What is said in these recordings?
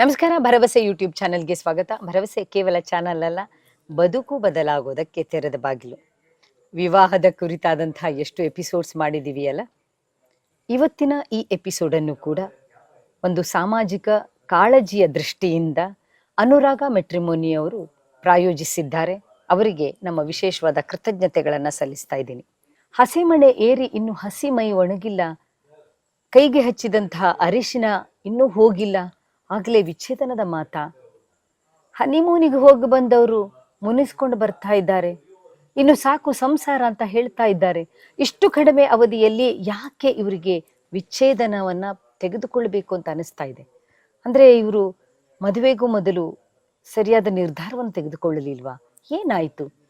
ನಮಸ್ಕಾರ, ಭರವಸೆ ಯೂಟ್ಯೂಬ್ ಚಾನೆಲ್ಗೆ ಸ್ವಾಗತ. ಭರವಸೆ ಕೇವಲ ಚಾನಲ್ ಅಲ್ಲ, ಬದುಕು ಬದಲಾಗೋದಕ್ಕೆ ತೆರೆದ ಬಾಗಿಲು. ವಿವಾಹದ ಕುರಿತಾದಂತಹ ಎಷ್ಟು ಎಪಿಸೋಡ್ಸ್ ಮಾಡಿದ್ದೀವಿ ಅಲ್ಲ ಇವತ್ತಿನ ಈ ಎಪಿಸೋಡನ್ನು ಕೂಡ ಒಂದು ಸಾಮಾಜಿಕ ಕಾಳಜಿಯ ದೃಷ್ಟಿಯಿಂದ ಅನುರಾಗ ಮೆಟ್ರಿಮೋನಿ ಅವರು ಪ್ರಾಯೋಜಿಸಿದ್ದಾರೆ. ಅವರಿಗೆ ನಮ್ಮ ವಿಶೇಷವಾದ ಕೃತಜ್ಞತೆಗಳನ್ನು ಸಲ್ಲಿಸ್ತಾ ಇದ್ದೀನಿ. ಹಸಿಮಣೆ ಏರಿ ಇನ್ನು ಹಸಿ ಮೈ ಒಣಗಿಲ್ಲ. ಕೈಗೆ ಹಚ್ಚಿದಂತಹ ಅರಿಶಿನ ಇನ್ನೂ ಹೋಗಿಲ್ಲ. ಆಗಲೇ ವಿಚ್ಛೇದನದ ಮಾತಾ? ಹನಿಮೂನಿಗೆ ಹೋಗಿ ಬಂದವರು ಮುನಿಸ್ಕೊಂಡು ಬರ್ತಾ ಇದ್ದಾರೆ. ಇನ್ನು ಸಾಕು ಸಂಸಾರ ಅಂತ ಹೇಳ್ತಾ ಇದ್ದಾರೆ. ಇಷ್ಟು ಕಡಿಮೆ ಅವಧಿಯಲ್ಲಿ ಯಾಕೆ ಇವರಿಗೆ ವಿಚ್ಛೇದನವನ್ನು ತೆಗೆದುಕೊಳ್ಬೇಕು ಅಂತ ಅನಿಸ್ತಾ ಇದೆ? ಅಂದ್ರೆ ಇವರು ಮದುವೆಗೂ ಮೊದಲು ಸರಿಯಾದ ನಿರ್ಧಾರವನ್ನು ತೆಗೆದುಕೊಳ್ಳಲಿಲ್ವಾ? ಏನಾಯ್ತು?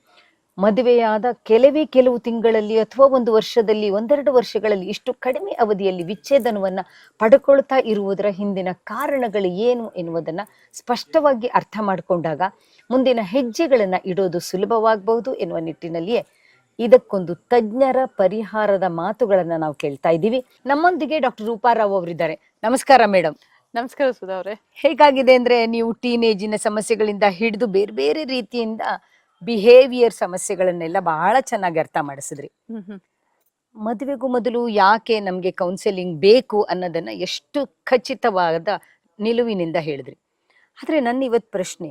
ಮದುವೆಯಾದ ಕೆಲವೇ ಕೆಲವು ತಿಂಗಳಲ್ಲಿ ಅಥವಾ ಒಂದು ವರ್ಷದಲ್ಲಿ ಒಂದೆರಡು ವರ್ಷಗಳಲ್ಲಿ ಇಷ್ಟು ಕಡಿಮೆ ಅವಧಿಯಲ್ಲಿ ವಿಚ್ಛೇದನವನ್ನ ಪಡ್ಕೊಳ್ತಾ ಇರುವುದರ ಹಿಂದಿನ ಕಾರಣಗಳು ಏನು ಎನ್ನುವುದನ್ನ ಸ್ಪಷ್ಟವಾಗಿ ಅರ್ಥ ಮಾಡಿಕೊಂಡಾಗ ಮುಂದಿನ ಹೆಜ್ಜೆಗಳನ್ನು ಇಡೋದು ಸುಲಭವಾಗಬಹುದು ಎನ್ನುವ ನಿಟ್ಟಿನಲ್ಲಿಯೇ ಇದಕ್ಕೊಂದು ತಜ್ಞರ ಪರಿಹಾರದ ಮಾತುಗಳನ್ನು ನಾವು ಕೇಳ್ತಾ ಇದ್ದೀವಿ. ನಮ್ಮೊಂದಿಗೆ ಡಾಕ್ಟರ್ ರೂಪಾರಾವ್ ಅವರಿದ್ದಾರೆ. ನಮಸ್ಕಾರ ಮೇಡಮ್ ನಮಸ್ಕಾರ ಸುಧಾ ಅವರೇ. ಹೇಗಾಗಿದೆ ಅಂದ್ರೆ ನೀವು ಟೀನೇಜಿನ ಸಮಸ್ಯೆಗಳಿಂದ ಹಿಡಿದು ಬೇರೆ ಬೇರೆ ರೀತಿಯಿಂದ ಬಿಹೇವಿಯರ್ ಸಮಸ್ಯೆಗಳನ್ನೆಲ್ಲ ಬಹಳ ಚೆನ್ನಾಗಿ ಅರ್ಥ ಮಾಡಿಸಿದ್ರಿ. ಮದುವೆಗೂ ಮೊದಲು ಯಾಕೆ ನಮ್ಗೆ ಕೌನ್ಸೆಲಿಂಗ್ ಬೇಕು ಅನ್ನೋದನ್ನ ಎಷ್ಟು ಖಚಿತವಾದ ನಿಲುವಿನಿಂದ ಹೇಳಿದ್ರಿ. ಆದ್ರೆ ನನ್ನ ಇವತ್ತು ಪ್ರಶ್ನೆ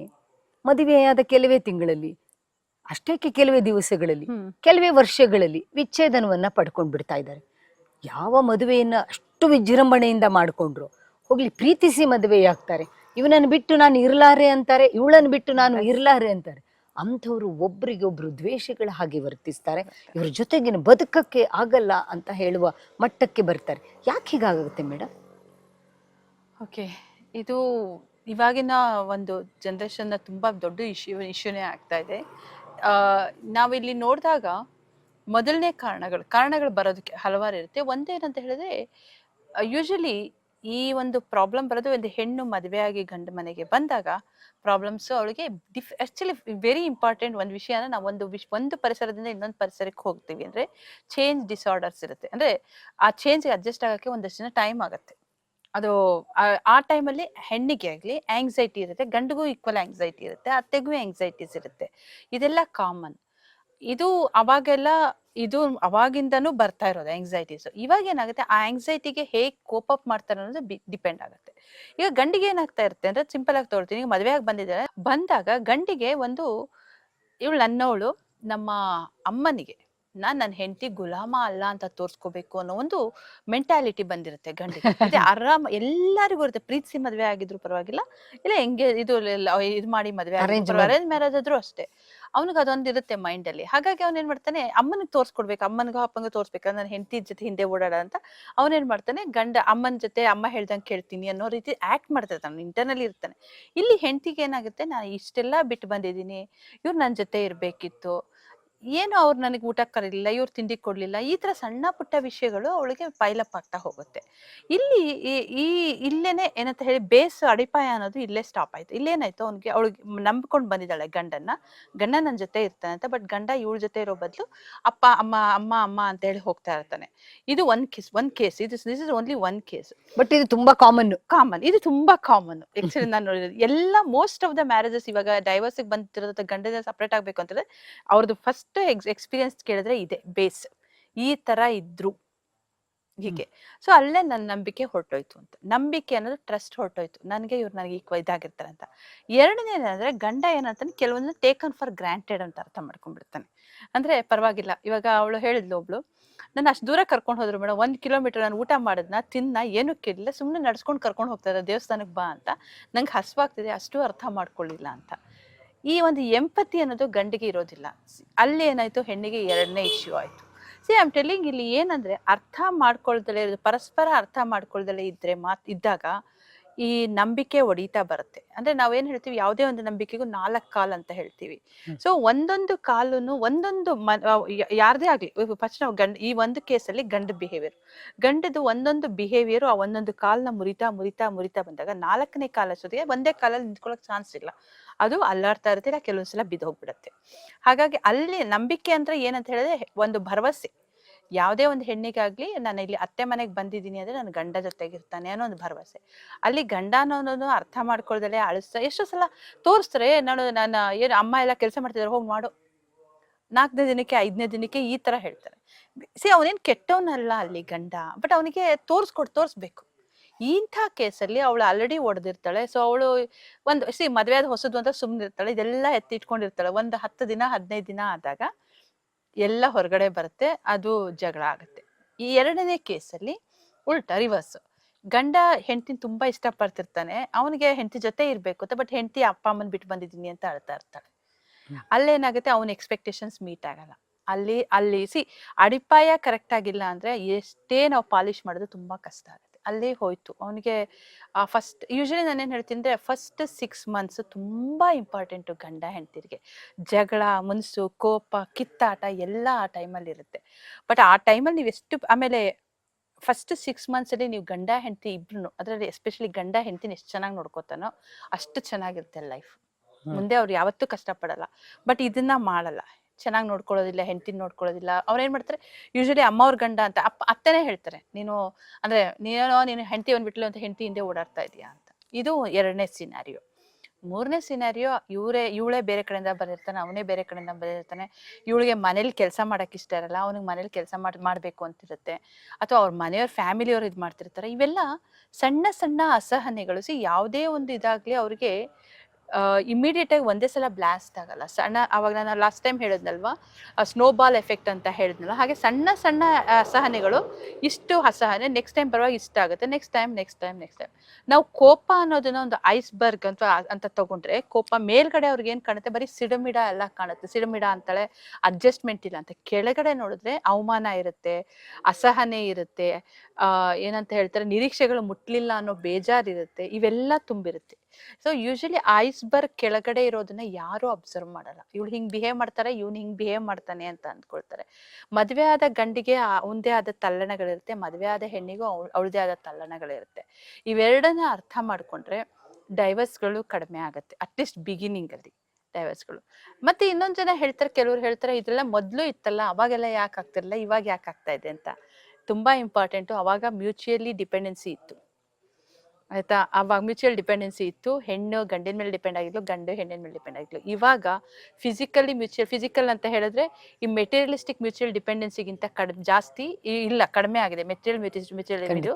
ಮದುವೆಯಾದ ಕೆಲವೇ ತಿಂಗಳಲ್ಲಿ ಅಷ್ಟೇಕೆ ಕೆಲವೇ ದಿವಸಗಳಲ್ಲಿ ಕೆಲವೇ ವರ್ಷಗಳಲ್ಲಿ ವಿಚ್ಛೇದನವನ್ನ ಪಡ್ಕೊಂಡ್ ಬಿಡ್ತಾ ಇದ್ದಾರೆ. ಯಾವ ಮದುವೆಯನ್ನ ಅಷ್ಟು ವಿಜೃಂಭಣೆಯಿಂದ ಮಾಡ್ಕೊಂಡ್ರು? ಹೋಗ್ಲಿ ಪ್ರೀತಿಸಿ ಮದುವೆಯಾಗ್ತಾರೆ. ಇವನನ್ನು ಬಿಟ್ಟು ನಾನು ಇರ್ಲಾರೆ ಅಂತಾರೆ ಇವಳನ್ನು ಬಿಟ್ಟು ನಾನು ಇರ್ಲಾರೆ ಅಂತಾರೆ. ಅಂಥವ್ರು ಒಬ್ರಿಗೊಬ್ರು ದ್ವೇಷಗಳ ಹಾಗೆ ವರ್ತಿಸ್ತಾರೆ. ಇವ್ರ ಜೊತೆಗಿನ ಬದುಕಕ್ಕೆ ಆಗಲ್ಲ ಅಂತ ಹೇಳುವ ಮಟ್ಟಕ್ಕೆ ಬರ್ತಾರೆ. ಯಾಕೆ ಹೀಗಾಗುತ್ತೆ ಮೇಡಮ್ ಓಕೆ ಇದು ಇವಾಗಿನ ಒಂದು ಜನರೇಷನ್ ತುಂಬ ದೊಡ್ಡ ಇಶ್ಯೂ ಇಶ್ಯೂನೇ ಆಗ್ತಾ ಇದೆ. ಆ, ನಾವಿಲ್ಲಿ ನೋಡಿದಾಗ ಮೊದಲನೇ ಕಾರಣಗಳು ಕಾರಣಗಳು ಬರೋದಕ್ಕೆ ಹಲವಾರು ಇರುತ್ತೆ. ಒಂದೇನಂತ ಹೇಳಿದ್ರೆ ಯೂಶಲಿ ಈ ಒಂದು ಪ್ರಾಬ್ಲಮ್ ಬರೋದು ಒಂದು ಹೆಣ್ಣು ಮದುವೆಯಾಗಿ ಗಂಡು ಮನೆಗೆ ಬಂದಾಗ ಪ್ರಾಬ್ಲಮ್ಸ್ ಅವಳಿಗೆ ಡಿಫ್ ಆಕ್ಚುಲಿ ವೆರಿ ಇಂಪಾರ್ಟೆಂಟ್ ಒಂದು ವಿಷಯನ ನಾವು ಒಂದು ವಿಶ್ ಒಂದು ಪರಿಸರದಿಂದ ಇನ್ನೊಂದು ಪರಿಸರಕ್ಕೆ ಹೋಗ್ತೀವಿ ಅಂದ್ರೆ ಚೇಂಜ್ ಡಿಸಾರ್ಡರ್ಸ್ ಇರುತ್ತೆ. ಅಂದ್ರೆ ಆ ಚೇಂಜ್ಗೆ ಅಡ್ಜಸ್ಟ್ ಆಗಕ್ಕೆ ಒಂದಷ್ಟು ದಿನ ಟೈಮ್ ಆಗುತ್ತೆ. ಅದು ಆ- ಆ ಟೈಮಲ್ಲಿ ಹೆಣ್ಣಿಗೆ ಆಗಲಿ ಆಂಗ್ಸೈಟಿ ಇರುತ್ತೆ, ಗಂಡಿಗೂ ಈಕ್ವಲ್ ಆಂಗ್ಸೈಟಿ ಇರುತ್ತೆ, ಅತ್ತೆಗೂ ಆಂಗ್ಸೈಟೀಸ್ ಇರುತ್ತೆ. ಇದೆಲ್ಲ ಕಾಮನ್ ಇದು ಅವಾಗೆಲ್ಲ ಇದು ಅವಾಗಿಂದನೂ ಬರ್ತಾ ಇರೋದು ಆಂಗ್ಸೈಟೀಸ್ ಇವಾಗ ಏನಾಗುತ್ತೆ ಆ ಆಂಗ್ಸೈಟಿಗೆ ಹೇಗೆ ಕೋಪ್ ಅಪ್ ಮಾಡ್ತಾರೆ ಅನ್ನೋದು ಡಿಪೆಂಡ್ ಆಗುತ್ತೆ. ಈಗ ಗಂಡಿಗೆ ಏನಾಗ್ತಾ ಇರುತ್ತೆ ಅಂದ್ರೆ ಸಿಂಪಲ್ ಆಗಿ ತೋರ್ತೀನಿ ಈಗ ಮದುವೆ ಆಗಿ ಬಂದಿದ್ದಾರೆ ಬಂದಾಗ ಗಂಡಿಗೆ ಒಂದು ಇವಳು ನನ್ನವಳು ನಮ್ಮ ಅಮ್ಮನಿಗೆ ನಾನ್ ನನ್ನ ಹೆಂಡತಿ ಗುಲಾಮ ಅಲ್ಲ ಅಂತ ತೋರ್ಸ್ಕೋಬೇಕು ಅನ್ನೋ ಒಂದು ಮೆಂಟಾಲಿಟಿ ಬಂದಿರುತ್ತೆ ಗಂಡಿಗೆ. ಅದೇ ಆರಾಮ ಎಲ್ಲರಿಗೂ ಇರುತ್ತೆ ಪ್ರೀತಿಸಿ ಮದ್ವೆ ಆಗಿದ್ರು ಪರವಾಗಿಲ್ಲ ಇಲ್ಲ ಹೆಂಗೆ ಇದು ಇದು ಮಾಡಿ ಮದ್ವೆ ಅರೇಂಜ್ ಮ್ಯಾರೇಜ್ ಆದ್ರೂ ಅಷ್ಟೇ. ಅವನಿಗೆ ಅದೊಂದು ಇರುತ್ತೆ ಮೈಂಡ್ ಅಲ್ಲಿ. ಹಾಗಾಗಿ ಅವ್ನ ಏನ್ ಮಾಡ್ತಾನೆ, ಅಮ್ಮನಿಗೆ ತೋರ್ಸ್ಕೊಡ್ಬೇಕು, ಅಮ್ಮನಿಗೂ ಅಪ್ಪನಿಗೂ ತೋರ್ಸ್ಬೇಕು. ನನ್ನ ಹೆಂಡತಿ ಜೊತೆ ಹಿಂದೆ ಓಡಾಡ ಅಂತ ಅವನೇನ್ ಮಾಡ್ತಾನೆ, ಗಂಡ ಅಮ್ಮನ ಜೊತೆ ಅಮ್ಮ ಹೇಳ್ದಂಗೆ ಕೇಳ್ತೀನಿ ಅನ್ನೋ ರೀತಿ ಆಕ್ಟ್ ಮಾಡ್ತಿರ್ತಾನೆ ಇಂಟರ್ನಲ್ಲಿ ಇರ್ತಾನೆ. ಇಲ್ಲಿ ಹೆಂಡತಿಗೆ ಏನಾಗುತ್ತೆ, ನಾನು ಇಷ್ಟೆಲ್ಲ ಬಿಟ್ಟು ಬಂದಿದ್ದೀನಿ, ಇವ್ರು ನನ್ನ ಜೊತೆ ಇರ್ಬೇಕಿತ್ತು ಏನು ಅವ್ರು ನನಗೆ ಊಟ ಕರೀಲಿಲ್ಲ ಇವ್ರು ತಿಂಡಿ ಕೊಡ್ಲಿಲ್ಲ ಈ ತರ ಸಣ್ಣ ಪುಟ್ಟ ವಿಷಯಗಳು ಅವಳಿಗೆ ಪೈಲಪ್ ಆಗ್ತಾ ಹೋಗುತ್ತೆ. ಇಲ್ಲಿ ಈ- ಇಲ್ಲೇನೆ ಏನಂತ ಹೇಳಿ ಬೇಸ್ ಅಡಿಪಾಯ ಅನ್ನೋದು ಇಲ್ಲೇ ಸ್ಟಾಪ್ ಆಯ್ತು. ಇಲ್ಲೇನಾಯ್ತು ಅವ್ನಿಗೆ ಅವಳಿಗೆ ನಂಬ್ಕೊಂಡು ಬಂದಿದ್ದಾಳೆ ಗಂಡನ್ನ. ಗಂಡ ನನ್ನ ಜೊತೆ ಇರ್ತಾನೆ ಅಂತ ಬಟ್ ಗಂಡ ಇವಳ ಜೊತೆ ಇರೋ ಬದಲು ಅಪ್ಪ ಅಮ್ಮ ಅಮ್ಮ ಅಮ್ಮ ಅಂತ ಹೇಳಿ ಹೋಗ್ತಾ ಇರ್ತಾನೆ. ಇದು ಒಂದ್ ಕೇಸ್ ಒಂದ್ ಕೇಸ್ ಇದು this is only one case but ಇದು ತುಂಬಾ ಕಾಮನ್ ಕಾಮನ್ ಇದು ತುಂಬಾ ಕಾಮನ್ ಆಕ್ಚುಲಿ ನಾನು ನೋಡಿರೋದು ಎಲ್ಲ ಮೋಸ್ಟ್ ಆಫ್ ದ ಮ್ಯಾರೇಜಸ್ ಇವಾಗ ಡೈವರ್ಸ್ ಬಂದಿರೋದ ಗಂಡದ ಸಪ್ರೇಟ್ ಆಗ್ಬೇಕು ಅಂತಂದ್ರೆ ಅವ್ರದ್ದು ಫಸ್ಟ್ ಎಕ್ಸ್ಪೀರಿಯನ್ಸ್ ಕೇಳಿದ್ರೆ ಇದೆ ಬೇಸ್ ಈ ತರ ಇದ್ರು. ಹೀಗೆ. ಸೊ ಅಲ್ಲೇ ನನ್ನ ನಂಬಿಕೆ ಹೊರಟೋಯ್ತು ಅಂತ. ನಂಬಿಕೆ ಅನ್ನೋದು ಟ್ರಸ್ಟ್ ಹೊರಟೋಯ್ತು. ನನಗೆ ಇವ್ರು ನನಗೆ ಈಕ್ವ ಇದಾಗಿರ್ತಾರೆ ಅಂತ. ಎರಡನೇ ಏನಂದ್ರೆ ಗಂಡ ಏನಂತಾನೆ ಕೆಲವೊಂದನ್ನ ಟೇಕನ್ ಫಾರ್ ಗ್ರಾಂಟೆಡ್ ಅಂತ ಅರ್ಥ ಮಾಡ್ಕೊಂಡ್ಬಿಡ್ತಾನೆ. ಅಂದ್ರೆ ಪರವಾಗಿಲ್ಲ. ಇವಾಗ ಅವಳು ಹೇಳಿದ್ಲು ಒಬ್ಳು ನಾನು ಅಷ್ಟು ದೂರ ಕರ್ಕೊಂಡು ಹೋದ್ರು ಮೇಡಮ್ ಒಂದ್ ಕಿಲೋಮೀಟರ್ ನಾನು ಊಟ ಮಾಡಿದ್ನ ತಿನ್ನ ಏನೂ ಕೇಳಿಲ್ಲ ಸುಮ್ಮನೆ ನಡ್ಸ್ಕೊಂಡು ಕರ್ಕೊಂಡು ಹೋಗ್ತಾ ಇದ್ದಾರೆ ದೇವಸ್ಥಾನಕ್ಕೆ ಬಾ ಅಂತ. ನಂಗೆ ಹಸುವಾಗ್ತಿದೆ ಅಷ್ಟು ಅರ್ಥ ಮಾಡ್ಕೊಳ್ಳಿಲ್ಲ ಅಂತ. ಈ ಒಂದು ಎಂಪತಿ ಅನ್ನೋದು ಗಂಡಿಗೆ ಇರೋದಿಲ್ಲ. ಅಲ್ಲಿ ಏನಾಯ್ತು? ಹೆಣ್ಣಿಗೆ ಎರಡನೇ ಇಶ್ಯೂ ಆಯ್ತು. ಸಿ ಆಮ್ ಟೆಲ್ಲಿಂಗ್ ಇಲ್ಲಿ ಏನಂದ್ರೆ ಅರ್ಥ ಮಾಡ್ಕೊಳ್ದಲೇ ಇರೋದು ಪರಸ್ಪರ ಅರ್ಥ ಮಾಡ್ಕೊಳ್ದಲೇ ಇದ್ರೆ ಮಾತ್ ಇದ್ದಾಗ ಈ ನಂಬಿಕೆ ಒಡೀತಾ ಬರುತ್ತೆ. ಅಂದ್ರೆ ನಾವೇನ್ ಹೇಳ್ತೀವಿ? ಯಾವುದೇ ಒಂದು ನಂಬಿಕೆಗೂ ನಾಲ್ಕು ಕಾಲ್ ಅಂತ ಹೇಳ್ತೀವಿ. ಸೊ ಒಂದೊಂದು ಕಾಲುನು ಒಂದೊಂದು ಯಾರ್ದೇ ಆಗ್ಲಿ ಫಸ್ಟ್ ನಾವು ಗಂಡ ಈ ಒಂದು ಕೇಸಲ್ಲಿ ಗಂಡ ಬಿಹೇವಿಯರ್ ಗಂಡದು ಒಂದೊಂದು ಬಿಹೇವಿಯರ್ ಆ ಒಂದೊಂದು ಕಾಲ್ನ ಮುರಿತಾ ಮುರಿತಾ ಮುರಿತಾ ಬಂದಾಗ ನಾಲ್ಕನೇ ಕಾಲ ಜೊತೆಗೆ ಒಂದೇ ಕಾಲಲ್ಲಿ ನಿಂತ್ಕೊಳ್ಳೋಕೆ ಚಾನ್ಸ್ ಇಲ್ಲ. ಅದು ಅಲ್ಲಾಡ್ತಾ ಇರುತ್ತೆ ಕೆಲವೊಂದ್ಸಲ ಬಿದ್ದೋಗ್ಬಿಡತ್ತೆ. ಹಾಗಾಗಿ ಅಲ್ಲಿ ನಂಬಿಕೆ ಅಂದ್ರೆ ಏನಂತ ಹೇಳಿದ್ರೆ, ಒಂದು ಭರವಸೆ. ಯಾವುದೇ ಒಂದು ಹೆಣ್ಣಿಗಾಗ್ಲಿ, ನಾನು ಇಲ್ಲಿ ಅತ್ತೆ ಮನೆಗೆ ಬಂದಿದ್ದೀನಿ ಅಂದ್ರೆ ನನ್ನ ಗಂಡ ಜೊತೆಗಿರ್ತಾನೆ ಅನ್ನೋ ಒಂದು ಭರವಸೆ. ಅಲ್ಲಿ ಗಂಡ ಅನ್ನೋದನ್ನು ಅರ್ಥ ಮಾಡ್ಕೊಳ್ದಲೆ ಅಳಿಸ್ತಾ, ಎಷ್ಟೋ ಸಲ ತೋರಿಸ್ತಾರೆ ನಾನು ನನ್ನ ಏನು ಅಮ್ಮ ಎಲ್ಲ ಕೆಲಸ ಮಾಡ್ತಿದ್ದಾರೆ ಹೋಗಿ ಮಾಡು. ನಾಲ್ಕನೇ ದಿನಕ್ಕೆ, ಐದನೇ ದಿನಕ್ಕೆ ಈ ತರ ಹೇಳ್ತಾರೆ. ಸಿ, ಅವನೇನ್ ಕೆಟ್ಟವನಲ್ಲ ಅಲ್ಲಿ ಗಂಡ, ಬಟ್ ಅವನಿಗೆ ತೋರಿಸ್ಕೊಡ್, ತೋರಿಸ್ಬೇಕು. ಇಂಥ ಕೇಸಲ್ಲಿ ಅವಳು ಆಲ್ರೆಡಿ ಒಡೆದಿರ್ತಾಳೆ. ಸೊ ಅವಳು ಒಂದು ಸಿ ಮದುವೆ ಆದ ಹೊಸದು ಅಂತ ಸುಮ್ಮನಿರ್ತಾಳೆ ಇದೆಲ್ಲ ಎತ್ತಿಟ್ಕೊಂಡಿರ್ತಾಳೆ. ಒಂದು ಹತ್ತು ದಿನ ಹದಿನೈದು ದಿನ ಆದಾಗ ಎಲ್ಲ ಹೊರಗಡೆ ಬರುತ್ತೆ. ಅದು ಜಗಳ ಆಗುತ್ತೆ. ಈ ಎರಡನೇ ಕೇಸಲ್ಲಿ ಉಲ್ಟಾ ರಿವರ್ಸ್. ಗಂಡ ಹೆಂಡತಿನ ತುಂಬಾ ಇಷ್ಟಪಡ್ತಿರ್ತಾನೆ. ಅವನಿಗೆ ಹೆಂಡತಿ ಜೊತೆ ಇರ್ಬೇಕು ಅಂತ ಬಟ್ ಹೆಂಡತಿ ಅಪ್ಪ ಅಮ್ಮನ್ ಬಿಟ್ಟು ಬಂದಿದ್ದೀನಿ ಅಂತ ಅಳ್ತಾ ಇರ್ತಾಳೆ. ಅಲ್ಲೇನಾಗುತ್ತೆ? ಅವನ ಎಕ್ಸ್ಪೆಕ್ಟೇಷನ್ಸ್ ಮೀಟ್ ಆಗಲ್ಲ. ಅಲ್ಲಿ ಅಲ್ಲಿ ಸಿ ಅಡಿಪಾಯ ಕರೆಕ್ಟ್ ಆಗಿಲ್ಲ ಅಂದ್ರೆ ಎಷ್ಟೇ ನಾವು ಪಾಲಿಶ್ ಮಾಡಿದ್ರೆ ತುಂಬಾ ಕಷ್ಟ ಆಗುತ್ತೆ. ಅಲ್ಲಿ ಹೋಯ್ತು. ಅವನಿಗೆ ಫಸ್ಟ್ ಯೂಶಲಿ ನಾನೇನ್ ಹೇಳ್ತೀನಿ ಅಂದ್ರೆ ಫಸ್ಟ್ ಸಿಕ್ಸ್ ಮಂತ್ಸ್ ತುಂಬಾ ಇಂಪಾರ್ಟೆಂಟ್ ಗಂಡ ಹೆಂಡತಿರಿಗೆ. ಜಗಳ ಮುನ್ಸು ಕೋಪ ಕಿತ್ತಾಟ ಎಲ್ಲ ಆ ಟೈಮಲ್ಲಿ ಇರುತ್ತೆ. ಬಟ್ ಆ ಟೈಮಲ್ಲಿ ನೀವು ಎಷ್ಟು ಆಮೇಲೆ ಫಸ್ಟ್ ಸಿಕ್ಸ್ ಮಂತ್ಸ್ ಅಲ್ಲಿ ನೀವು ಗಂಡ ಹೆಂಡತಿ ಇಬ್ರು ಅದರಲ್ಲಿ ಎಸ್ಪೆಷಲಿ ಗಂಡ ಹೆಂಡತಿನ ಎಷ್ಟು ಚೆನ್ನಾಗಿ ನೋಡ್ಕೋತಾನೋ ಅಷ್ಟು ಚೆನ್ನಾಗಿರುತ್ತೆ ಲೈಫ್ ಮುಂದೆ ಅವ್ರು ಯಾವತ್ತೂ ಕಷ್ಟಪಡಲ್ಲ. ಬಟ್ ಇದನ್ನ ಮಾಡಲ್ಲ. ಚೆನ್ನಾಗಿ ನೋಡ್ಕೊಳ್ಳೋದಿಲ್ಲ, ಹೆಂಡತಿನ ನೋಡ್ಕೊಳ್ಳೋದಿಲ್ಲ. ಅವ್ರು ಏನ್ ಮಾಡ್ತಾರೆ, ಯೂಶಲಿ ಅಮ್ಮ ಅವ್ರ ಗಂಡ ಅಂತ. ಅಪ್ಪ, ಅತ್ತೆನೇ ಹೇಳ್ತಾರೆ, ನೀನು ಅಂದ್ರೆ ನೀನು ನೀನು ಹೆಂಡತಿ ಬಂದ್ಬಿಟ್ಲು ಅಂತ ಹೆಂಡತಿ ಹಿಂದೆ ಓಡಾಡ್ತಾ ಇದೀಯಾ? ಅಂತ. ಇದು ಎರಡನೇ ಸಿನಾರಿಯೋ ಮೂರನೇ ಸಿನಾರಿಯೋ ಇವರೇ, ಇವಳೇ ಬೇರೆ ಕಡೆಯಿಂದ ಬಂದಿರ್ತಾನೆ, ಅವನೇ ಬೇರೆ ಕಡೆಯಿಂದ ಬಂದಿರ್ತಾನೆ. ಇವಳಿಗೆ ಮನೇಲಿ ಕೆಲಸ ಮಾಡಕ್ ಇಷ್ಟ ಇರಲ್ಲ, ಅವನಿಗೆ ಮನೇಲಿ ಕೆಲಸ ಮಾಡ್, ಮಾಡ್ಬೇಕು ಅಂತಿರುತ್ತೆ. ಅಥವಾ ಅವ್ರ ಮನೆಯವ್ರ ಫ್ಯಾಮಿಲಿಯವ್ರು ಇದು ಮಾಡ್ತಿರ್ತಾರೆ. ಇವೆಲ್ಲ ಸಣ್ಣ ಸಣ್ಣ ಅಸಹನೆಗಳು, ಸಿ, ಯಾವುದೇ ಒಂದು ಇದಾಗ್ಲಿ ಅವ್ರಿಗೆ ಇಮಿಡಿಯೇಟ್ ಆಗಿ ಒಂದೇ ಸಲ ಬ್ಲಾಸ್ಟ್ ಆಗಲ್ಲ. ಸಣ್ಣ, ಅವಾಗ ನಾನು ಲಾಸ್ಟ್ ಟೈಮ್ ಹೇಳಿದ್ನಲ್ವಾ? ಸ್ನೋಬಾಲ್ ಎಫೆಕ್ಟ್ ಅಂತ ಹೇಳಿದ್ನಲ್ಲ ಹಾಗೆ ಸಣ್ಣ ಸಣ್ಣ ಅಸಹನೆಗಳು ಇಷ್ಟು ಅಸಹನೆ ನೆಕ್ಸ್ಟ್ ಟೈಮ್ ಬರುವಾಗ ಇಷ್ಟ ಆಗುತ್ತೆ. Next time next time next time ನಾವು ಕೋಪ ಅನ್ನೋದನ್ನ ಒಂದು ಐಸ್ಬರ್ಗ್ ಅಂತ ಅಂತ ತಗೊಂಡ್ರೆ, ಕೋಪ ಮೇಲ್ಗಡೆ ಅವ್ರಿಗೆ ಏನು ಕಾಣುತ್ತೆ? ಬರೀ ಸಿಡಮಿಡ ಎಲ್ಲ ಕಾಣುತ್ತೆ. ಸಿಡಮಿಡ ಅಂತಾಳೆ ಅಡ್ಜಸ್ಟ್ಮೆಂಟ್ ಇಲ್ಲ ಅಂತ. ಕೆಳಗಡೆ ನೋಡಿದ್ರೆ ಅವಮಾನ ಇರುತ್ತೆ, ಅಸಹನೆ ಇರುತ್ತೆ ಏನಂತ ಹೇಳ್ತಾರೆ? ನಿರೀಕ್ಷೆಗಳು ಮುಟ್ಲಿಲ್ಲ ಅನ್ನೋ ಬೇಜಾರಿರುತ್ತೆ ಇವೆಲ್ಲ ತುಂಬಿರುತ್ತೆ. ಸೊ ಯೂಶಲಿ ಐಸ್ಬರ್ಗ್ ಕೆಳಗಡೆ ಇರೋದನ್ನ ಯಾರು ಅಬ್ಸರ್ವ್ ಮಾಡಲ್ಲ. ಇವಳು ಹಿಂಗ್ ಬಿಹೇವ್ ಮಾಡ್ತಾರೆ ಇವ್ನು ಹಿಂಗ್ ಬಿಹೇವ್ ಮಾಡ್ತಾನೆ ಅಂತ ಅಂದ್ಕೊಳ್ತಾರೆ. ಮದ್ವೆ ಆದ ಗಂಡಿಗೆ ಅವಂದೇ ಆದ ತಲ್ಲಣಗಳಿರುತ್ತೆ, ಮದ್ವೆ ಆದ ಹೆಣ್ಣಿಗೂ ಅವಳ ಅವಳದೇ ಆದ ತಲ್ಲಣಗಳಿರುತ್ತೆ. ಇವೆರಡನ್ನ ಅರ್ಥ ಮಾಡ್ಕೊಂಡ್ರೆ ಡೈವರ್ಸ್ಗಳು ಕಡಿಮೆ ಆಗುತ್ತೆ ಅಟ್ಲೀಸ್ಟ್ ಬಿಗಿನಿಂಗ್ ಅಲ್ಲಿ ಡೈವರ್ಸ್ಗಳು ಮತ್ತೆ ಇನ್ನೊಂದ್ ಜನ ಹೇಳ್ತಾರೆ, ಕೆಲವ್ರು ಹೇಳ್ತಾರೆ ಇದೆಲ್ಲ ಮೊದ್ಲು ಇತ್ತಲ್ಲ, ಅವಾಗೆಲ್ಲ ಯಾಕೆ ಆಗ್ತಿರ್ಲಿಲ್ಲ, ಇವಾಗ ಯಾಕೆ ಆಗ್ತಾ ಇದೆ ಅಂತ. ತುಂಬಾ ಇಂಪಾರ್ಟೆಂಟು ಅವಾಗ ಮ್ಯೂಚುಯಲಿ ಡಿಪೆಂಡೆನ್ಸಿ ಇತ್ತು. ಆಯ್ತಾ? ಅವಾಗ ಮ್ಯೂಚುವಲ್ ಡಿಪೆಂಡೆನ್ಸಿ ಇತ್ತು. ಹೆಣ್ಣು ಗಂಡಿನ ಮೇಲೆ ಡಿಪೆಂಡ್ ಆಗಿದ್ಲು ಗಂಡು ಹೆಣ್ಣಿನ ಮೇಲೆ ಡಿಪೆಂಡ್ ಆಗಿದ್ಲು. ಇವಾಗ ಫಿಸಿಕಲಿ ಮ್ಯೂಚುವಲ್ ಫಿಸಿಕಲ್ ಅಂತ ಹೇಳಿದ್ರೆ ಈ ಮೆಟೀರಿಯಲಿಸ್ಟಿಕ್ ಮ್ಯೂಚುವಲ್ ಡಿಪೆಂಡೆನ್ಸಿಗಿಂತ ಕಡ್ ಜಾಸ್ತಿ ಇಲ್ಲ ಕಡಿಮೆ ಆಗಿದೆ. ಮೆಟೀರಿಯಲ್ ಮ್ಯೂಚುವಲ್ ಇದು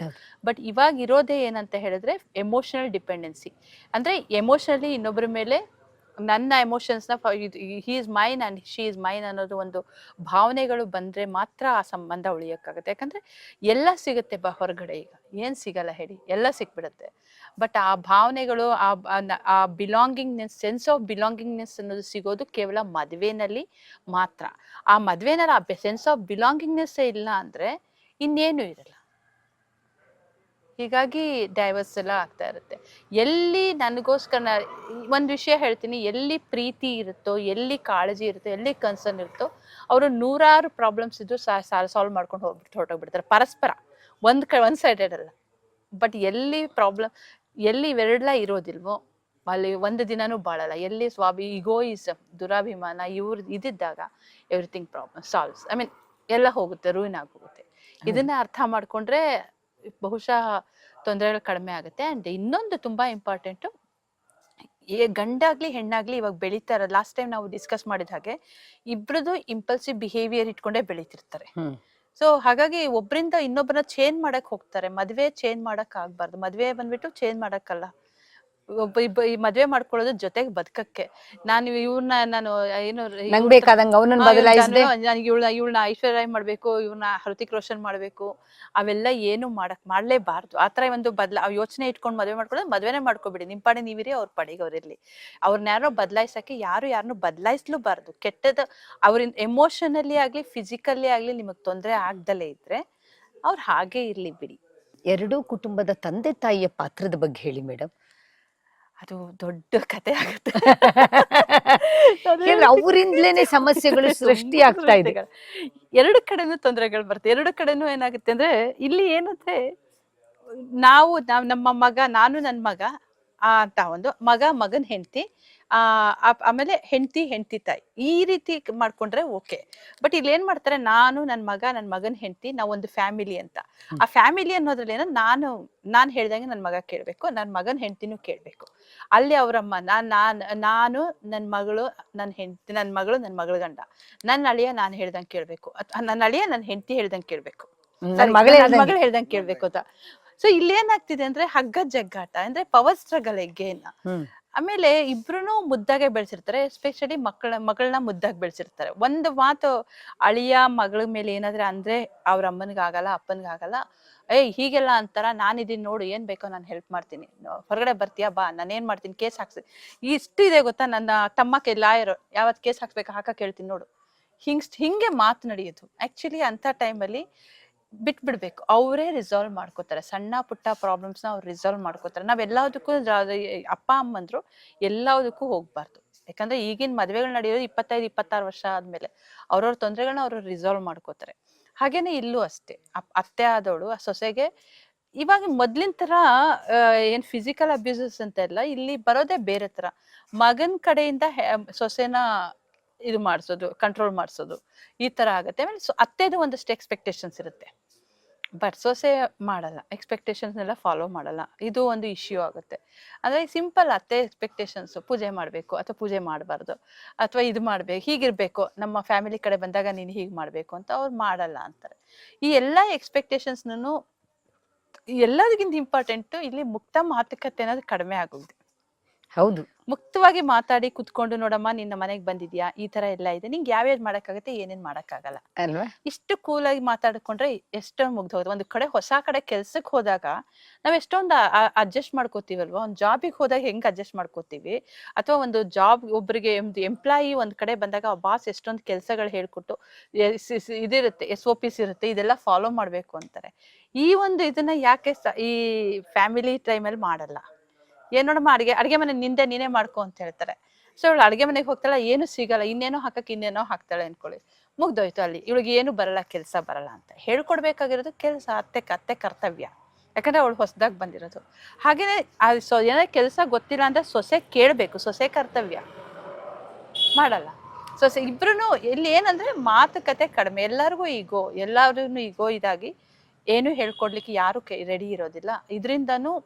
ಬಟ್ ಇವಾಗ ಇರೋದೇ ಏನಂತ ಹೇಳಿದ್ರೆ ಎಮೋಷನಲ್ ಡಿಪೆಂಡೆನ್ಸಿ ಅಂದ್ರೆ ಎಮೋಷನಲಿ ಇನ್ನೊಬ್ಬರ ಮೇಲೆ ನನ್ನ ಎಮೋಷನ್ಸ್ನ he is mine and she is mine ಅನ್ನೋದು ಒಂದು ಭಾವನೆಗಳು ಬಂದ್ರೆ ಮಾತ್ರ ಆ ಸಂಬಂಧ ಉಳಿಯೋಕ್ಕಾಗುತ್ತೆ. ಯಾಕಂದ್ರೆ ಎಲ್ಲ ಸಿಗುತ್ತೆ ಬ ಹೊರಗಡೆ ಈಗ. ಏನು ಸಿಗಲ್ಲ ಹೇಳಿ. ಎಲ್ಲ ಸಿಕ್ಬಿಡುತ್ತೆ. ಬಟ್ ಆ ಭಾವನೆಗಳು, ಆ ಆ ಬಿಲಾಂಗಿಂಗ್ನೆಸ್ ಸೆನ್ಸ್ ಆಫ್ ಬಿಲಾಂಗಿಂಗ್ನೆಸ್ ಅನ್ನೋದು ಸಿಗೋದು ಕೇವಲ ಮದುವೆನಲ್ಲಿ ಮಾತ್ರ. ಆ ಮದುವೆನಲ್ಲಿ ಆ ಸೆನ್ಸ್ ಆಫ್ ಬಿಲಾಂಗಿಂಗ್ನೆಸ್ಸೇ ಇಲ್ಲ ಅಂದರೆ ಇನ್ನೇನು ಇರಲ್ಲ. ಹೀಗಾಗಿ ಡೈವರ್ಸ್ ಎಲ್ಲ ಆಗ್ತಾ ಇರುತ್ತೆ. ಎಲ್ಲಿ ನನಗೋಸ್ಕರ ಒಂದು ವಿಷಯ ಹೇಳ್ತೀನಿ. ಎಲ್ಲಿ ಪ್ರೀತಿ ಇರುತ್ತೋ ಎಲ್ಲಿ ಕಾಳಜಿ ಇರುತ್ತೋ ಎಲ್ಲಿ ಕನ್ಸರ್ನ್ ಇರುತ್ತೋ ಅವರು ನೂರಾರು ಪ್ರಾಬ್ಲಮ್ಸ್ ಇದ್ದು ಸಾಲ್ವ್ ಮಾಡ್ಕೊಂಡು ಹೋಗ್ಬಿಟ್ಟು ಹೊರಟೋಗ್ಬಿಡ್ತಾರೆ. ಪರಸ್ಪರ. ಒಂದು ಕ ಒಂದು ಸೈಡೆಡ್ ಅಲ್ಲ ಬಟ್ ಎಲ್ಲಿ ಪ್ರಾಬ್ಲಮ್ ಎಲ್ಲಿ ಇವೆರಡ್ಲ ಇರೋದಿಲ್ವೋ ಅಲ್ಲಿ ಒಂದು ದಿನಾನೂ ಬಾಳಲ್ಲ. ಎಲ್ಲಿ ಸ್ವಾಭಿ ಇಗೋಯಿಸಮ್ ದುರಾಭಿಮಾನ ಇವ್ರ ಇದಿದ್ದಾಗ everything problem solves I mean ಎಲ್ಲ ಹೋಗುತ್ತೆ ರೂಯಿನ್ ಆಗೋಗುತ್ತೆ ಇದನ್ನ ಅರ್ಥ ಮಾಡ್ಕೊಂಡ್ರೆ ಬಹುಶಃ ತೊಂದರೆಗಳು ಕಡಿಮೆ ಆಗುತ್ತೆ. ಅಂಡ್ ಇನ್ನೊಂದು ತುಂಬಾ ಇಂಪಾರ್ಟೆಂಟು ಏ ಗಂಡಾಗ್ಲಿ ಹೆಣ್ಣಾಗ್ಲಿ ಇವಾಗ ಬೆಳೀತಾರ ಲಾಸ್ಟ್ ಟೈಮ್ ನಾವು ಡಿಸ್ಕಸ್ ಮಾಡಿದ ಹಾಗೆ ಇಬ್ರದ್ದು ಇಂಪಲ್ಸಿವ್ ಬಿಹೇವಿಯರ್ ಇಟ್ಕೊಂಡೇ ಬೆಳೀತಿರ್ತಾರೆ. ಸೊ ಹಾಗಾಗಿ ಒಬ್ಬರಿಂದ ಇನ್ನೊಬ್ಬರನ್ನ ಚೇಂಜ್ ಮಾಡಕ್ ಹೋಗ್ತಾರೆ. ಮದ್ವೆ ಚೇಂಜ್ ಮಾಡಕ್ ಆಗ್ಬಾರ್ದು. ಮದ್ವೆ ಬಂದ್ಬಿಟ್ಟು ಚೇಂಜ್ ಮಾಡಕ್ಕಲ್ಲ. ಒಬ್ಬ ಇಬ್ಬ ಈ ಮದ್ವೆ ಮಾಡ್ಕೊಳ್ಳೋದು ಜೊತೆಗೆ ಬದುಕಕ್ಕೆ. ನಾನು ಇವ್ರನ್ನ ನಾನು ಏನು ನಂಗ್ ಬೇಕಾದಂಗ ಅವನನ್ನ ಬದಲಾಯಿಸಿದೆ. ನನಗೆ ಇವಳ ಇವಳನ್ನ ಐಶ್ವರ್ಯ ಮಾಡ್ಬೇಕು ಇವ್ರನ್ನ ಹೃತಿಕ್ ರೋಷನ್ ಮಾಡ್ಬೇಕು ಅವೆಲ್ಲ ಏನು ಮಾಡಕ್ ಮಾಡ್ಲೇಬಾರ್ದು. ಆತರ ಒಂದು ಬದ್ಲ ಯೋಚನೆ ಇಟ್ಕೊಂಡು ಮದ್ವೆ ಮಾಡ್ಕೊಳ್ಳೋದು ಮದ್ವೆನೇ ಮಾಡ್ಕೊಬಿಡಿ. ನಿಮ್ ಪಾಡಿ ನೀವಿರಿ ಅವ್ರ ಪಾಡಿಗೆ ಅವ್ರಿರ್ಲಿ ಅವ್ರನ್ನ ಯಾರೋ ಬದಲಾಯಿಸಕ್ಕೆ ಯಾರು ಯಾರನ್ನು ಬದಲಾಯಿಸ್ಲೂಬಾರ್ದು. ಕೆಟ್ಟದ ಅವ್ರಿಂದ ಎಮೋಷನಲಿ ಆಗ್ಲಿ ಫಿಸಿಕಲಿ ಆಗ್ಲಿ ನಿಮಗ್ ತೊಂದರೆ ಆಗ್ದಲೇ ಇದ್ರೆ ಅವ್ರು ಹಾಗೆ ಇರ್ಲಿ ಬಿಡಿ. ಎರಡೂ ಕುಟುಂಬದ ತಂದೆ ತಾಯಿಯ ಪಾತ್ರದ ಬಗ್ಗೆ ಹೇಳಿ ಮೇಡಮ್ ಅದು ದೊಡ್ಡ ಕತೆ ಆಗುತ್ತೆ. ಅವರಿಂದಲೇನೆ ಸಮಸ್ಯೆಗಳು ಸೃಷ್ಟಿ ಆಗ್ತಾ ಇದೆ. ಎರಡು ಕಡೆನೂ ತೊಂದರೆಗಳು ಬರುತ್ತೆ. ಎರಡು ಕಡೆನೂ ಏನಾಗುತ್ತೆ ಅಂದ್ರೆ ಇಲ್ಲಿ ಏನಂದ್ರೆ ನಾವು ನಾವ್ ನಮ್ಮ ಮಗ ನಾನು ನನ್ನ ಮಗ ಆ ಅಂತ ಒಂದು ಮಗ ಮಗನ್ ಹೆಂಡತಿ ಆ ಆ- ಆಮೇಲೆ ಹೆಂಡತಿ ಹೆಂಡತಿ ತಾಯಿ. ಈ ರೀತಿ ಮಾಡ್ಕೊಂಡ್ರೆ ಓಕೆ. ಬಟ್ ಇಲ್ಲಿ ಏನ್ ಮಾಡ್ತಾರೆ ನಾನು ನನ್ನ ಮಗ ನನ್ನ ಮಗನ್ ಹೆಂಡತಿ ನಾವು ಒಂದು ಫ್ಯಾಮಿಲಿ ಅಂತ. ಆ ಫ್ಯಾಮಿಲಿ ಅನ್ನೋದ್ರಲ್ಲಿ ಏನೋ ನಾನು ನಾನು ಹೇಳ್ದಂಗೆ ನನ್ನ ಮಗ ಕೇಳ್ಬೇಕು ನನ್ನ ಮಗನ್ ಹೆಂಡತಿನೂ ಕೇಳ್ಬೇಕು. ಅಲ್ಲಿ ಅವರಮ್ಮ ನಾನ್ ನಾನ್ ನಾನು ನನ್ನ ಮಗಳು ನನ್ನ ಹೆಂಡತಿ ನನ್ನ ಮಗಳು ನನ್ನ ಮಗಳ ಗಂಡ. ನನ್ನ ಅಳಿಯ ನಾನು ಹೇಳ್ದಂಗೆ ಕೇಳ್ಬೇಕು. ನನ್ನ ಅಳಿಯ ನನ್ನ ಹೆಂಡತಿ ಹೇಳ್ದಂಗೆ ಕೇಳ್ಬೇಕು. ಮಗಳೇ ಹೇಳ್ದಂಗೆ ಕೇಳ್ಬೇಕು. ಅಂತ. ಸೊ ಇಲ್ಲಿ ಏನಾಗ್ತಿದೆ ಅಂದ್ರೆ ಹಗ್ಗ ಜಗ್ಗಾಟ ಅಂದ್ರೆ ಪವರ್ ಸ್ಟ್ರಗಲ್ ಗೇನ್ ಹ್ಮ್. ಆಮೇಲೆ ಇಬ್ರು ಮುದ್ದಾಗೆ ಬೆಳೆಸಿರ್ತಾರೆ ಎಸ್ಪೆಷಲಿ ಮಕ್ಕಳ ಮಗಳನ್ನ ಮುದ್ದಾಗಿ ಬೆಳೆಸಿರ್ತಾರೆ. ಒಂದು ಮಾತು ಅಳಿಯ ಮಗಳ ಮೇಲೆ ಏನಾದ್ರೆ ಅಂದ್ರೆ ಅವ್ರ ಅಮ್ಮನಿಗಾಗಲ್ಲ ಅಪ್ಪನಿಗಾಗಲ್ಲ ಏಯ್, ಹೀಗೆಲ್ಲ ಅಂತಾರ ನಾನು ಇದೀನಿ ನೋಡು, ಏನ್ ಬೇಕೋ ನಾನು ಹೆಲ್ಪ್ ಮಾಡ್ತೀನಿ. ಹೊರಗಡೆ ಬರ್ತೀಯಾ? ಬಾ ನಾನು ಏನ್ ಮಾಡ್ತೀನಿ? ಕೇಸ್ ಹಾಕ್ಸಿ. ಇಷ್ಟು ಇದೆ ಗೊತ್ತಾ ನನ್ನ ತಮ್ಮಕ್ಕೆ ಲಾಯರ್ ಯಾವತ್ ಕೇಸ್ ಹಾಕ್ಬೇಕು ಹಾಕಕ್ ಹೇಳ್ತೀನಿ ನೋಡು. ಹಿಂಗ್, ಹಿಂಗೆ ಮಾತು ನಡೆಯೋದು. ಆಕ್ಚುಲಿ ಅಂತ ಟೈಮಲ್ಲಿ ಬಿಟ್ಬಿಡ್ಬೇಕು. ಅವರೇ ರಿಸಾಲ್ವ್ ಮಾಡ್ಕೋತಾರೆ. ಸಣ್ಣ, ಪುಟ್ಟ ಪ್ರಾಬ್ಲಮ್ಸ್ನ ಅವ್ರು ರಿಸಾಲ್ವ್ ಮಾಡ್ಕೋತಾರೆ. ನಾವ್ ಎಲ್ಲದಕ್ಕೂ ಅಪ್ಪ ಅಮ್ಮಂದ್ರು ಎಲ್ಲದಕ್ಕೂ ಹೋಗ್ಬಾರ್ದು. ಯಾಕಂದ್ರೆ ಈಗಿನ ಮದ್ವೆಗಳು ನಡೆಯೋದು ಇಪ್ಪತ್ತೈದು, ಇಪ್ಪತ್ತಾರು ವರ್ಷ ಆದ್ಮೇಲೆ. ಅವ್ರವ್ರ ತೊಂದರೆಗಳನ್ನ ಅವರು ರಿಸಾಲ್ವ್ ಮಾಡ್ಕೋತಾರೆ. ಹಾಗೇನೆ ಇಲ್ಲೂ ಅಷ್ಟೇ. ಅತ್ತೆ ಆದವಳು, ಆ ಸೊಸೆಗೆ ಇವಾಗ ಮೊದ್ಲಿನ ತರ ಏನು ಫಿಸಿಕಲ್ ಅಬ್ಯೂಸಸ್ ಅಂತ ಇಲ್ಲ. ಇಲ್ಲಿ ಬರೋದೇ ಬೇರೆ ತರ. ಮಗನ್ ಕಡೆಯಿಂದ ಸೊಸೆನ ಇದು ಮಾಡಿಸೋದು ಕಂಟ್ರೋಲ್ ಮಾಡಿಸೋದು ಈ ತರ ಆಗತ್ತೆ. ಆಮೇಲೆ ಅತ್ತೆದು ಒಂದಷ್ಟು ಎಕ್ಸ್ಪೆಕ್ಟೇಷನ್ಸ್ ಇರುತ್ತೆ. ಬಟ್ ಸೊಸೆ ಮಾಡಲ್ಲ ಎಕ್ಸ್ಪೆಕ್ಟೇಷನ್ಸ್ ಎಲ್ಲ ಫಾಲೋ ಮಾಡಲ್ಲ. ಇದು ಒಂದು ಇಶ್ಯೂ ಆಗುತ್ತೆ. ಅಂದ್ರೆ ಸಿಂಪಲ್ ಅತ್ತೆ ಎಕ್ಸ್ಪೆಕ್ಟೇಷನ್ಸ್ ಪೂಜೆ ಮಾಡಬೇಕು ಅಥವಾ ಪೂಜೆ ಮಾಡಬಾರ್ದು ಅಥವಾ ಇದು ಮಾಡ್ಬೇಕು, ಹೀಗಿರ್ಬೇಕು, ನಮ್ಮ ಫ್ಯಾಮಿಲಿ ಕಡೆ ಬಂದಾಗ ನೀನು ಹೀಗೆ ಮಾಡಬೇಕು ಅಂತ ಅವ್ರು ಮಾಡಲ್ಲ ಅಂತಾರೆ. ಈ ಎಲ್ಲ ಎಕ್ಸ್ಪೆಕ್ಟೇಷನ್ಸ್ನೂ ಎಲ್ಲದಕ್ಕಿಂತ ಇಂಪಾರ್ಟೆಂಟ್ ಇಲ್ಲಿ ಮುಕ್ತ ಮಾತುಕತೆ ಅನ್ನೋದು ಕಡಿಮೆ ಆಗೋಗಿದೆ. ಹೌದು. ಮುಕ್ತವಾಗಿ ಮಾತಾಡಿ ಕುತ್ಕೊಂಡು ನೋಡಮ್ಮ ನಿನ್ನ ಮನೆಗೆ ಬಂದಿದ್ಯಾ? ಈ ತರ ಎಲ್ಲ ಇದೆ. ನಿಂಗೆ ಯಾವ್ಯಾವ್ದು ಮಾಡಕ್ಕಾಗತ್ತೆ ಏನೇನ್ ಮಾಡಕ್ಕಾಗಲ್ಲ. ಅಲ್ವಾ? ಇಷ್ಟು ಕೂಲಾಗಿ ಮಾತಾಡ್ಕೊಂಡ್ರೆ ಎಷ್ಟೊಂದು ಮುಗ್ದೋಗುತ್ತೆ. ಒಂದು ಕಡೆ ಹೊಸ ಕಡೆ ಕೆಲ್ಸಕ್ಕೆ ಹೋದಾಗ ನಾವ್ ಎಷ್ಟೊಂದು ಅಡ್ಜಸ್ಟ್ ಮಾಡ್ಕೋತೀವಲ್ವಾ? ಒಂದು ಜಾಬಿಗೆ ಹೋದಾಗ ಹೆಂಗ್ ಅಡ್ಜಸ್ಟ್ ಮಾಡ್ಕೋತೀವಿ? ಅಥವಾ ಒಂದು ಜಾಬ್ ಒಬ್ರಿಗೆ ಒಂದು ಎಂಪ್ಲಾಯಿ ಒಂದ್ ಕಡೆ ಬಂದಾಗ ಬಾಸ್ ಎಷ್ಟೊಂದು ಕೆಲಸಗಳು ಹೇಳ್ಕೊಟ್ಟು ಇದಿರುತ್ತೆ ಎಸ್ ಒ ಪಿಸ್ ಇರುತ್ತೆ ಇದೆಲ್ಲ ಫಾಲೋ ಮಾಡ್ಬೇಕು ಅಂತಾರೆ. ಈ ಒಂದು ಇದನ್ನ ಯಾಕೆ ಈ ಫ್ಯಾಮಿಲಿ ಟೈಮಲ್ಲಿ ಮಾಡಲ್ಲ? ಏನ್ ನೋಡಮ್ಮ, ಅಡಿಗೆ ಅಡಿಗೆ ಮನೆ ನಿಂದೆ ನೀನೇ ಮಾಡ್ಕೊ ಅಂತ ಹೇಳ್ತಾರೆ. ಸೊ ಇವಳು ಅಡಿಗೆ ಮನೆಗೆ ಹೋಗ್ತಾಳೆ, ಏನು ಸಿಗಲ್ಲ, ಇನ್ನೇನೋ ಹಾಕಕ್ ಇನ್ನೇನೋ ಹಾಕ್ತಾಳೆ ಅನ್ಕೊಳ್ಳಿ. ಮುಗ್ದೋಯ್ತು ಅಲ್ಲಿ. ಇವಳಿಗೆ ಏನು ಬರಲ್ಲ, ಕೆಲಸ ಬರಲ್ಲ ಅಂತ. ಹೇಳ್ಕೊಡ್ಬೇಕಾಗಿರೋದು ಕೆಲಸ, ಅತ್ತೆ ಅತ್ತೆ ಕರ್ತವ್ಯ. ಯಾಕಂದ್ರೆ ಅವಳು ಹೊಸದಾಗಿ ಬಂದಿರೋದು. ಹಾಗೇನೆ ಸೊ, ಏನೋ ಕೆಲಸ ಗೊತ್ತಿಲ್ಲ ಅಂದ್ರೆ ಸೊಸೆ ಕೇಳಬೇಕು, ಸೊಸೆ ಕರ್ತವ್ಯ. ಮಾಡಲ್ಲ. ಸೊಸೆ ಇಬ್ರು ಇಲ್ಲಿ ಏನಂದ್ರೆ ಮಾತುಕತೆ ಕಡಿಮೆ. ಎಲ್ಲರಿಗೂ ಈಗೋ ಎಲ್ಲರಿಗೂ ಈಗೋ ಇದಾಗಿ ಏನು ಹೇಳ್ಕೊಡ್ಲಿಕ್ಕೆ ಯಾರು ರೆಡಿ ಇರೋದಿಲ್ಲ. ಇದರಿಂದನೂ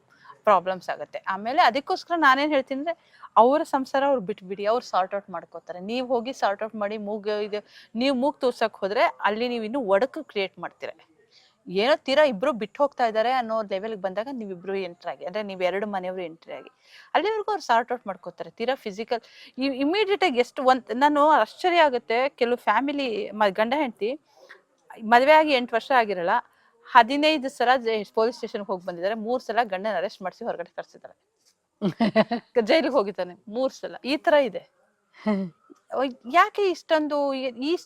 ಪ್ರಾಬ್ಲಮ್ಸ್ ಆಗುತ್ತೆ. ಆಮೇಲೆ ಅದಕ್ಕೋಸ್ಕರ ನಾನೇನು ಹೇಳ್ತೀನಿ ಅಂದ್ರೆ ಅವರ ಸಂಸಾರ ಅವ್ರು ಬಿಟ್ಬಿಡಿ, ಅವ್ರು ಸಾರ್ಟ್ ಔಟ್ ಮಾಡ್ಕೋತಾರೆ. ನೀವು ಹೋಗಿ ಸಾರ್ಟ್ ಔಟ್ ಮಾಡಿ ಮೂಗ್ ಇದು, ನೀವು ಮೂಗ್ ತೋರ್ಸಕ್ ಹೋದ್ರೆ ಅಲ್ಲಿ ನೀವು ಇನ್ನು ಒಡಕು ಕ್ರಿಯೇಟ್ ಮಾಡ್ತೀರ. ಏನೋ ತೀರಾ ಇಬ್ರು ಬಿಟ್ಟು ಹೋಗ್ತಾ ಇದ್ದಾರೆ ಅನ್ನೋ ಲೆವೆಲ್ಗೆ ಬಂದಾಗ ನೀವಿಬ್ರು ಎಂಟ್ರ್ ಆಗಿ, ಅಂದ್ರೆ ನೀವು ಎರಡು ಮನೆಯವರು ಎಂಟ್ರಿ ಆಗಿ ಅಲ್ಲಿವರೆಗೂ ಅವ್ರು ಸಾರ್ಟ್ ಔಟ್ ಮಾಡ್ಕೋತಾರೆ. ತೀರಾ ಫಿಸಿಕಲ್ ಇಮಿಡಿಯೇಟ್ ಆಗಿ ಎಷ್ಟು ಒಂದು, ನಾನು ಆಶ್ಚರ್ಯ ಆಗುತ್ತೆ. ಕೆಲವು ಫ್ಯಾಮಿಲಿ ಗಂಡ ಹೆಂಡತಿ ಮದುವೆ ಆಗಿ ಎಂಟು ವರ್ಷ ಆಗಿರಲ್ಲ ಹದಿನೈದು ಸಲ ಪೊಲೀಸ್ ಸ್ಟೇಷನ್ಗೆ ಹೋಗಿ ಬಂದಿದ್ದಾರೆ. ಮೂರ್ ಸಲ ಗಂಡನ ಅರೆಸ್ಟ್ ಮಾಡಿಸಿ ಹೊರಗಡೆ ಕರ್ಸಿದ್ದಾರೆ. ಜೈಲಿಗೆ ಹೋಗಿದ್ದಾನೆ. ಮೂರ್ ಸಲ. ಈ ತರ ಇದೆ. ಯಾಕೆ ಇಷ್ಟೊಂದು ಈ-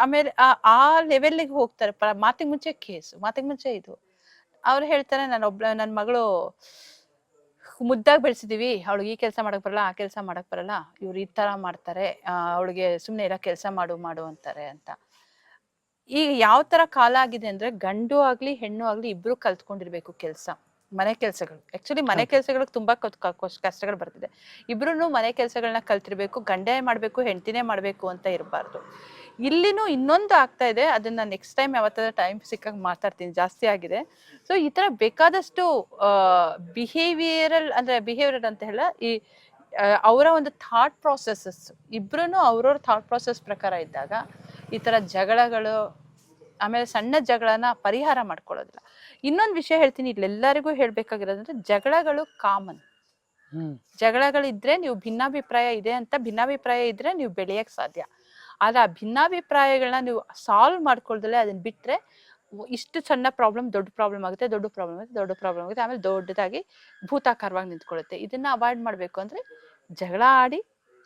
ಆಮೇಲೆ ಆ- ಲೆವೆಲ್ಗೆ ಹೋಗ್ತಾರೆ? ಮಾತಿನ ಮಾತಿಗೆ ಮುಂಚೆ ಕೇಸ್. ಮಾತಿಗೆ ಮುಂಚೆ ಇದು. ಅವ್ರು ಹೇಳ್ತಾರೆ ನಾನು ಒಬ್ಳ ನನ್ ಮಗಳು ಮುದ್ದಾಗಿ ಬೆಳೆಸಿದೀವಿ. ಅವಳಿಗೆ ಈ ಕೆಲಸ ಮಾಡಕ್ ಬರಲ್ಲ ಆ ಕೆಲಸ ಮಾಡಕ್ ಬರಲ್ಲ. ಇವ್ರು ಈ ತರ ಮಾಡ್ತಾರೆ. ಅವಳಿಗೆ ಸುಮ್ನೆ ಎಲ್ಲ ಕೆಲಸ ಮಾಡು ಮಾಡು ಅಂತಾರೆ ಅಂತ. ಈಗ ಯಾವ ತರ ಕಾಲ ಆಗಿದೆ ಅಂದ್ರೆ ಗಂಡು ಆಗ್ಲಿ ಹೆಣ್ಣು ಆಗ್ಲಿ ಇಬ್ರು ಕಲ್ತ್ಕೊಂಡಿರ್ಬೇಕು ಕೆಲಸ ಮನೆ ಕೆಲಸಗಳು. ಆಕ್ಚುಲಿ ಮನೆ. ಕೆಲಸಗಳಿಗೆ ತುಂಬಾ ಕಷ್ಟಗಳು ಬರ್ತಿದೆ. ಇಬ್ರು ಮನೆ ಕೆಲಸಗಳನ್ನ ಕಲ್ತಿರ್ಬೇಕು ಗಂಡೇ ಮಾಡ್ಬೇಕು ಹೆಂಡತಿನೇ ಮಾಡ್ಬೇಕು ಅಂತ ಇರಬಾರ್ದು. ಇಲ್ಲಿನೂ ಇನ್ನೊಂದು ಆಗ್ತಾ ಇದೆ ಅದನ್ನ ನೆಕ್ಸ್ಟ್ ಟೈಮ್ ಯಾವತ್ತಾದ್ರೂ ಟೈಮ್ ಸಿಕ್ಕಾಗ ಮಾತಾಡ್ತೀನಿ ಜಾಸ್ತಿ ಆಗಿದೆ. ಸೊ ಈ ತರ ಬೇಕಾದಷ್ಟು ಬಿಹೇವಿಯರಲ್ ಅಂದ್ರೆ ಬಿಹೇವಿಯರ್ ಅಂತ ಹೇಳ ಈ ಅವರ ಒಂದು ಥಾಟ್ ಪ್ರಾಸೆಸಸ್ ಇಬ್ರು ಅವ್ರವ್ರ ಥಾಟ್ ಪ್ರಾಸೆಸ್ ಪ್ರಕಾರ ಇದ್ದಾಗ ಈ ತರ ಜಗಳಗಳು ಆಮೇಲೆ ಸಣ್ಣ ಜಗಳನ ಪರಿಹಾರ ಮಾಡ್ಕೊಳ್ಳೋದಿಲ್ಲ. ಇನ್ನೊಂದು ವಿಷಯ ಹೇಳ್ತೀನಿ ಇಲ್ಲೆಲ್ಲರಿಗೂ ಹೇಳ್ಬೇಕಾಗಿರೋದಂದ್ರೆ ಜಗಳಗಳು ಕಾಮನ್ ಜಗಳಗಳಿದ್ರೆ ನೀವು ಭಿನ್ನಾಭಿಪ್ರಾಯ ಇದೆ ಅಂತ ಭಿನ್ನಾಭಿಪ್ರಾಯ ಇದ್ರೆ ನೀವು ಬೆಳೆಯಕ್ ಸಾಧ್ಯ. ಆದ್ರೆ ಆ ಭಿನ್ನಾಭಿಪ್ರಾಯಗಳನ್ನ ನೀವು ಸಾಲ್ವ್ ಮಾಡ್ಕೊಳ್ದಲೆ ಅದನ್ನ ಬಿಟ್ರೆ ಇಷ್ಟು ಸಣ್ಣ ಪ್ರಾಬ್ಲಮ್ ದೊಡ್ಡ ಪ್ರಾಬ್ಲಮ್ ಆಗುತ್ತೆ ದೊಡ್ಡ ಪ್ರಾಬ್ಲಮ್ ಆಗುತ್ತೆ ದೊಡ್ಡ ಪ್ರಾಬ್ಲಮ್ ಆಗುತ್ತೆ ಆಮೇಲೆ ದೊಡ್ಡದಾಗಿ ಭೂತಾಕಾರವಾಗಿ ನಿಂತ್ಕೊಳ್ಳುತ್ತೆ. ಇದನ್ನ ಅವಾಯ್ಡ್ ಮಾಡ್ಬೇಕು ಅಂದ್ರೆ ಜಗಳ ಆಡಿ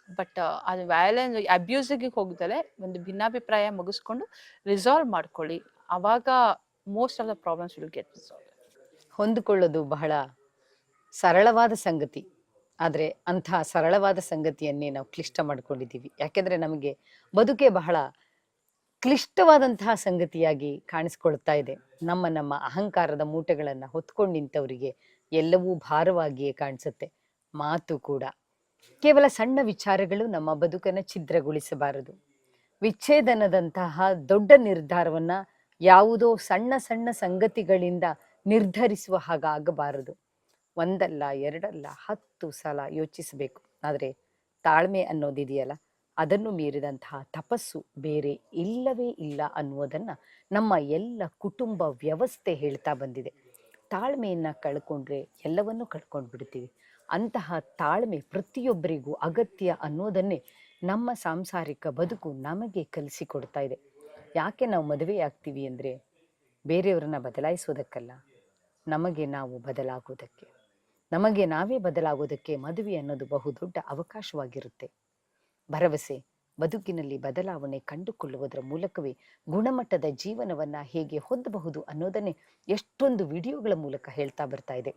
ಬಟ್ ಅದು ವ್ಯಾಲೆನ್ಸ್ ಅಬ್ಯೂಸಿಗೆ ಹೋಗ್ದಲೆ ಒಂದು ಭಿನ್ನಾಭಿಪ್ರಾಯ ಮುಗಿಸ್ಕೊಂಡು ರಿಸಾಲ್ವ್ ಮಾಡ್ಕೊಳ್ಳಿ. ಅವಾಗ most of the problems will get resolve ಹೊಂದಿಕೊಳ್ಳೋದು ಬಹಳ ಸರಳವಾದ ಸಂಗತಿ. ಆದರೆ ಅಂಥ ಸರಳವಾದ ಸಂಗತಿಯನ್ನೇ ನಾವು ಕ್ಲಿಷ್ಟ ಮಾಡ್ಕೊಂಡಿದ್ದೀವಿ. ಯಾಕೆಂದರೆ ನಮಗೆ ಬದುಕೆ ಬಹಳ ಕ್ಲಿಷ್ಟವಾದಂತಹ ಸಂಗತಿಯಾಗಿ ಕಾಣಿಸ್ಕೊಳ್ತಾ ಇದೆ. ನಮ್ಮ ನಮ್ಮ ಅಹಂಕಾರದ ಮೂಟೆಗಳನ್ನು ಹೊತ್ಕೊಂಡು ನಿಂತವರಿಗೆ ಎಲ್ಲವೂ ಭಾರವಾಗಿಯೇ ಕಾಣಿಸುತ್ತೆ. ಮಾತು ಕೂಡ. ಕೇವಲ ಸಣ್ಣ ವಿಚಾರಗಳು ನಮ್ಮ ಬದುಕನ್ನು ಛಿದ್ರಗೊಳಿಸಬಾರದು. ವಿಚ್ಛೇದನದಂತಹ ದೊಡ್ಡ ನಿರ್ಧಾರವನ್ನ ಯಾವುದೋ ಸಣ್ಣ ಸಣ್ಣ ಸಂಗತಿಗಳಿಂದ ನಿರ್ಧರಿಸುವ ಹಾಗಾಗಬಾರದು. ಒಂದಲ್ಲ, ಎರಡಲ್ಲ, ಹತ್ತು ಸಲ ಯೋಚಿಸಬೇಕು. ಆದರೆ ತಾಳ್ಮೆ ಅನ್ನೋದಿದೆಯಲ್ಲ ಅದನ್ನು ಮೀರಿದಂತಹ ತಪಸ್ಸು ಬೇರೆ ಇಲ್ಲವೇ ಇಲ್ಲ ಅನ್ನುವುದನ್ನು ನಮ್ಮ ಎಲ್ಲ ಕುಟುಂಬ ವ್ಯವಸ್ಥೆ ಹೇಳ್ತಾ ಬಂದಿದೆ. ತಾಳ್ಮೆಯನ್ನ ಕಳ್ಕೊಂಡ್ರೆ ಎಲ್ಲವನ್ನೂ ಕಳ್ಕೊಂಡು ಬಿಡ್ತೀವಿ ಅಂತಹ ತಾಳ್ಮೆ ಪ್ರತಿಯೊಬ್ಬರಿಗೂ ಅಗತ್ಯ ಅನ್ನೋದನ್ನೇ ನಮ್ಮ ಸಾಂಸಾರಿಕ ಬದುಕು ನಮಗೆ ಕಲಿಸಿಕೊಡ್ತಾ ಇದೆ. ಯಾಕೆ ನಾವು ಮದುವೆ ಆಗ್ತೀವಿ ಅಂದರೆ ಬೇರೆಯವರನ್ನ ಬದಲಾಯಿಸೋದಕ್ಕಲ್ಲ, ನಮಗೆ ನಾವು ಬದಲಾಗೋದಕ್ಕೆ. ನಮಗೆ ನಾವೇ ಬದಲಾಗೋದಕ್ಕೆ ಮದುವೆ ಅನ್ನೋದು ಬಹುದೊಡ್ಡ ಅವಕಾಶವಾಗಿರುತ್ತೆ. ಭರವಸೆ ಬದುಕಿನಲ್ಲಿ ಬದಲಾವಣೆ ಕಂಡುಕೊಳ್ಳುವುದರ ಮೂಲಕವೇ ಗುಣಮಟ್ಟದ ಜೀವನವನ್ನ ಹೇಗೆ ಹೊಂದಬಹುದು ಅನ್ನೋದನ್ನೇ ಎಷ್ಟೊಂದು ವಿಡಿಯೋಗಳ ಮೂಲಕ ಹೇಳ್ತಾ ಬರ್ತಾ ಇದೆ.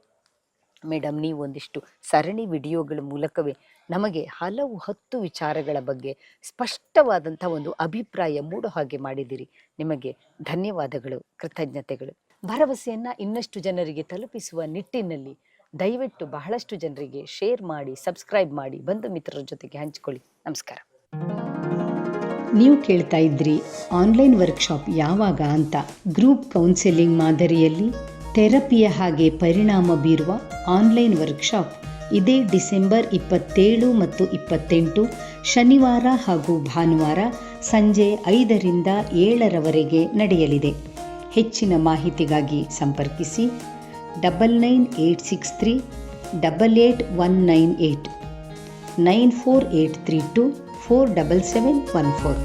ಮೇಡಮ್ ನೀವು ಒಂದಿಷ್ಟು ಸರಣಿ ವಿಡಿಯೋಗಳ ಮೂಲಕವೇ ನಮಗೆ ಹಲವು ಹತ್ತು ವಿಚಾರಗಳ ಬಗ್ಗೆ ಸ್ಪಷ್ಟವಾದಂಥ ಒಂದು ಅಭಿಪ್ರಾಯ ಮೂಡೋ ಹಾಗೆ ಮಾಡಿದಿರಿ ನಿಮಗೆ ಧನ್ಯವಾದಗಳು, ಕೃತಜ್ಞತೆಗಳು. ಭರವಸೆಯನ್ನ ಇನ್ನಷ್ಟು ಜನರಿಗೆ ತಲುಪಿಸುವ ನಿಟ್ಟಿನಲ್ಲಿ ದಯವಿಟ್ಟು ಬಹಳಷ್ಟು ಜನರಿಗೆ ಶೇರ್ ಮಾಡಿ, ಸಬ್ಸ್ಕ್ರೈಬ್ ಮಾಡಿ, ಬಂಧು ಮಿತ್ರರ ಜೊತೆಗೆ ಹಂಚಿಕೊಳ್ಳಿ. ನಮಸ್ಕಾರ. ನೀವು ಕೇಳ್ತಾ ಇದ್ರಿ, ಆನ್ಲೈನ್ ವರ್ಕ್ಶಾಪ್ ಯಾವಾಗ ಅಂತ. ಗ್ರೂಪ್ ಕೌನ್ಸೆಲಿಂಗ್ ಮಾದರಿಯಲ್ಲಿ ಥೆರಪಿಯ ಹಾಗೆ ಪರಿಣಾಮ ಬೀರುವ ಆನ್ಲೈನ್ ವರ್ಕ್ಶಾಪ್. ಇದೇ ಡಿಸೆಂಬರ್ ಇಪ್ಪತ್ತೇಳು ಮತ್ತು ಇಪ್ಪತ್ತೆಂಟು, ಶನಿವಾರ ಹಾಗೂ ಭಾನುವಾರ ಸಂಜೆ ಐದರಿಂದ ಏಳರವರೆಗೆ ನಡೆಯಲಿದೆ. ಹೆಚ್ಚಿನ ಮಾಹಿತಿಗಾಗಿ ಸಂಪರ್ಕಿಸಿ, double nine eight six three double eight one nine eight nine four eight three two four double seven one four